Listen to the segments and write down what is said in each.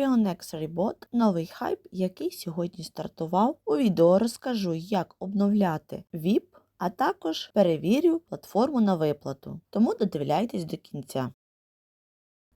Pionex Rebot – новий хайп, який сьогодні стартував. У відео розкажу, як обновляти VIP, а також перевірю платформу на виплату. Тому додивляйтесь до кінця.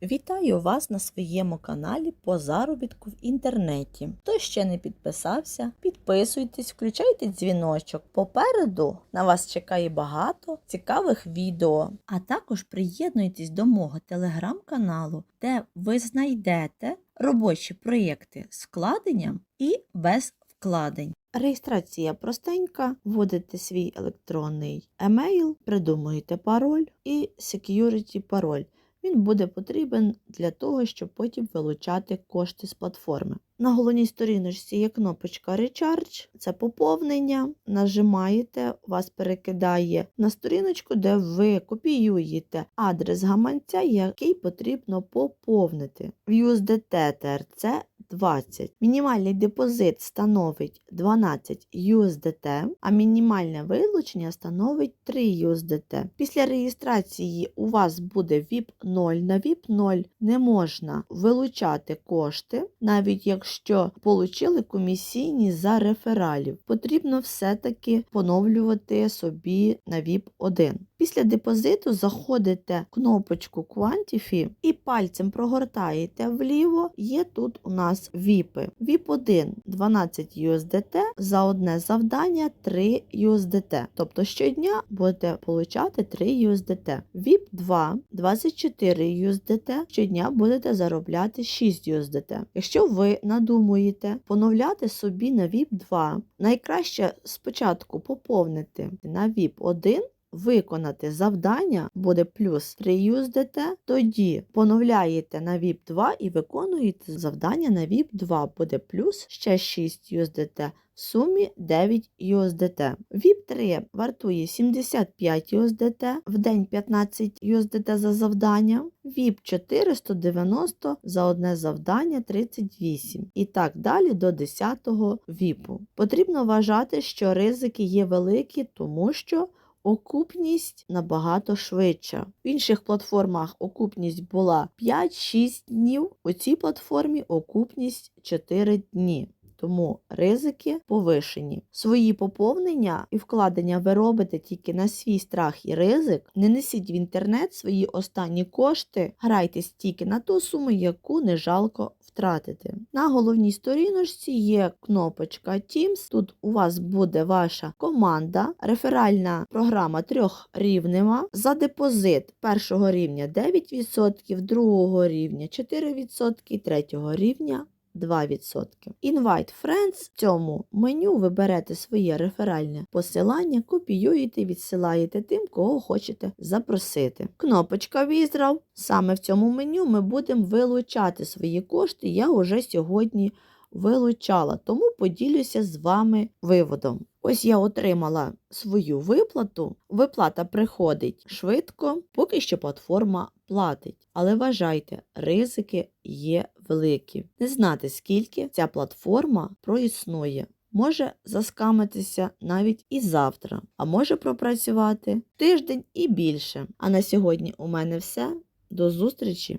Вітаю вас на своєму каналі по заробітку в інтернеті. Хто ще не підписався, підписуйтесь, включайте дзвіночок. Попереду на вас чекає багато цікавих відео. А також приєднуйтесь до мого телеграм-каналу, де ви знайдете робочі проєкти з вкладенням і без вкладень. Реєстрація простенька, вводите свій електронний емейл, придумуєте пароль і security пароль. Він буде потрібен для того, щоб потім вилучати кошти з платформи. На головній сторіночці є кнопочка Recharge, це поповнення. Нажимаєте, вас перекидає на сторіночку, де ви копіюєте адрес гаманця, який потрібно поповнити. В USDT TRC 20. Мінімальний депозит становить 12 USDT, а мінімальне вилучення становить 3 USDT. Після реєстрації у вас буде VIP 0. На VIP 0 не можна вилучати кошти, навіть якщо отримали комісійні за рефералів. Потрібно все-таки поновлювати собі на VIP 1. Після депозиту заходите кнопочку Quantify і пальцем прогортаєте вліво. Є тут у нас VIP. VIP 1 12 USDT, за одне завдання 3 USDT. Тобто щодня будете получати 3 USDT. VIP 2 24 USDT, щодня будете заробляти 6 USDT. Якщо ви надумуєте поновляти собі на VIP 2, найкраще спочатку поповнити на VIP 1 виконати завдання буде плюс 3 USDT, тоді поновляєте на VIP 2 і виконуєте завдання на VIP 2 буде плюс ще 6 USDT. В сумі 9 USDT. VIP 3 вартує 75 USDT, в день 15 USDT за завдання, VIP 4 190 за одне завдання 38 і так далі до 10-го VIP. Потрібно вважати, що ризики є великі, тому що окупність набагато швидша. В інших платформах окупність була 5-6 днів, у цій платформі окупність 4 дні. Тому ризики повишені. Свої поповнення і вкладення ви робите тільки на свій страх і ризик. Не несіть в інтернет свої останні кошти, грайтесь тільки на ту суму, яку не жалко втратити. На головній сторіночці є кнопочка Teams. Тут у вас буде ваша команда, реферальна програма трьохрівнева. За депозит першого рівня 9%, другого рівня 4%, третього рівня 2%. Invite Friends в цьому меню ви берете своє реферальне посилання, копіюєте, відсилаєте тим, кого хочете запросити. Кнопочка Візрав. Саме в цьому меню ми будемо вилучати свої кошти. Я вже сьогодні вилучала, тому поділюся з вами виводом. Ось я отримала свою виплату. Виплата приходить швидко, поки що платформа платить. Але вважайте, ризики є великі. Не знати, скільки ця платформа проіснує. Може заскамитися навіть і завтра, а може пропрацювати тиждень і більше. А на сьогодні у мене все. До зустрічі!